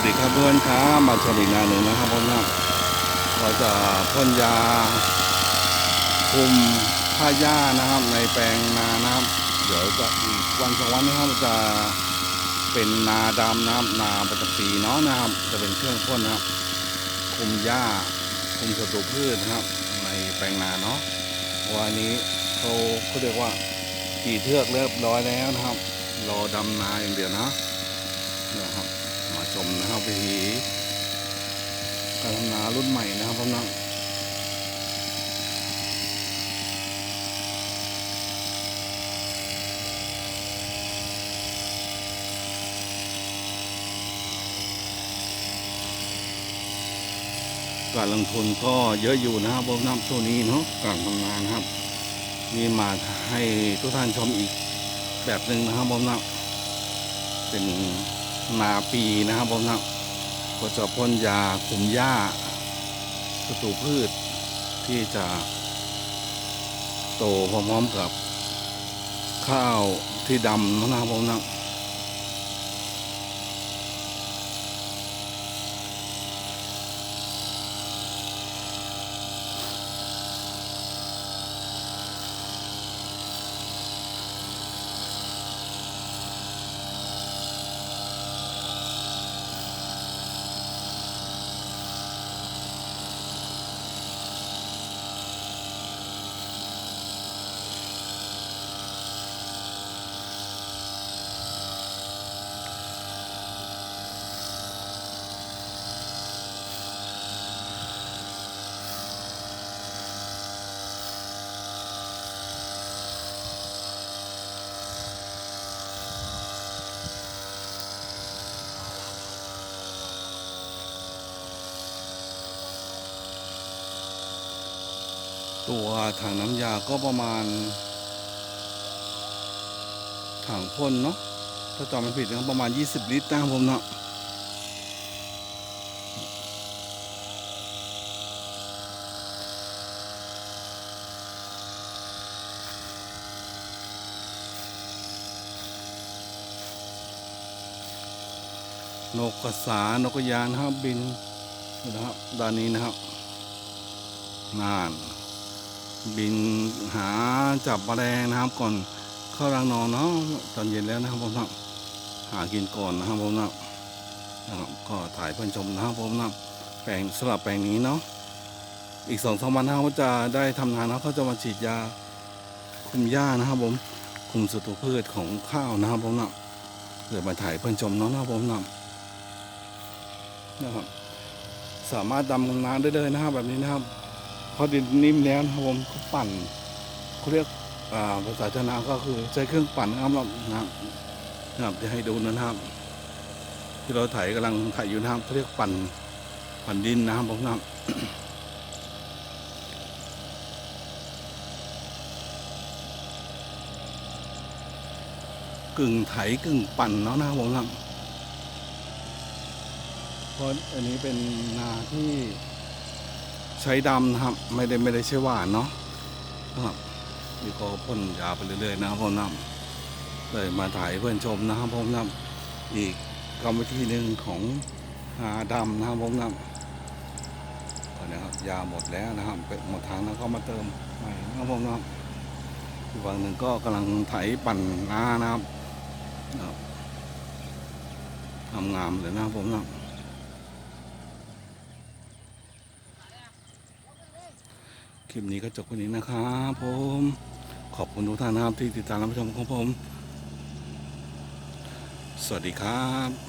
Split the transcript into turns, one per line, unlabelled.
วัสดีครับเพื่อนครับมาชมอีกงานหนึ่งนะครับผมนะเราจะพ่นยาคุมผ้าหญ้านะครับ ในแปลงนานะครับ เดี๋ยวจะอีกวันสองวันนะครับจะเป็นนาดำนะครับนาประจำปีเนาะนะครับ จะเป็นเครื่องพ่นนะครับ คุมหญ้าคุมศัตรูพืชนะครับ ในแปลงนาเนาะวันนี้เขาเขาเรียกว่ากี่เทือกเรียบร้อยแล้วนะครับ รอดำนาอย่างเดียวนะนะครับ มนะครับวิธีการทำนารุ่นใหม่นะครับพ่อน้องการลงทุนก็เยอะอยู่นะครับพ่อน้องช่วงนี้เนาะการทำงานครับ มีมาให้ทุกท่านชมอีกแบบหนึ่งนะครับพ่อน้องเป็น นาปีนะครับผมนะก็จะพ่นยาคุมหญ้าศัตรูพืชที่จะ โตพร้อมๆกับข้าวที่ดำนะครับผมนะ ตัวถังน้ำยาก็ประมาณ ถังพ่นเนาะถ้าจำไม่ผิดนะประมาณ 20 ลิตรนะผมเนาะนกกระสานกกระยานนะครับบินนะครับด้านนี้นะครับนาน บินหาจับแมลงนะครับ ก่อนเข้ารังนอนเนาะตอนเย็นแล้วนะครับผมนะหากินก่อนนะครับผมนะนะครับก็ถ่ายเพื่อนชมนะครับผมนะแปลงสลับแปลงนี้เนาะอีกสองสามวันนะครับจะได้ทำงานแล้วเขาจะมาฉีดยาคุมหญ้านะครับผมคุมศัตรูพืชของข้าวนะครับผมนะเดี๋ยวมาถ่ายเพื่อนชมเนาะนะครับผมนะนะครับ สามารถดำน้ำได้เลยนะครับแบบนี้นะครับ พราะดินนิ่มแล้วนะครับผมเขาปั่นเขาเรียกภาษาชาวนาก็คือใช้เครื่องปั่นนะครับนะครับนะครับจะให้ดูนะครับ ที่เราถ่ายกำลังถ่ายอยู่นะครับเขาเรียกปั่นปั่นดินนะครับผมนะครับกึ่งไถกึ่งปั่นเนาะนะครับผมนะครับเพราะอันนี้เป็นนาที่ ใช้ดำนะครับ ไม่ได้ไม่ได้ใช้หวานเนาะนะครับนี่ก็พ่นยาไปเรื่อยๆนะครับผมนำเลยมาถ่ายเพื่อนชมนะครับผมนำอีกกรรมวิธีหนึ่งของนาดำนะครับผมนำตอนนี้ครับยาหมดแล้วนะครับไปหมดทางแล้วก็มาเติมใหม่นะครับผมนำอีกฝั่งหนึ่งก็กำลังไถปั่นนานะครับนะครับทำงามเลยนะครับผมนะ คลิปนี้ก็จบวันนี้นะครับผม ขอบคุณทุกท่านนะครับที่ติดตามรับชมของผม สวัสดีครับ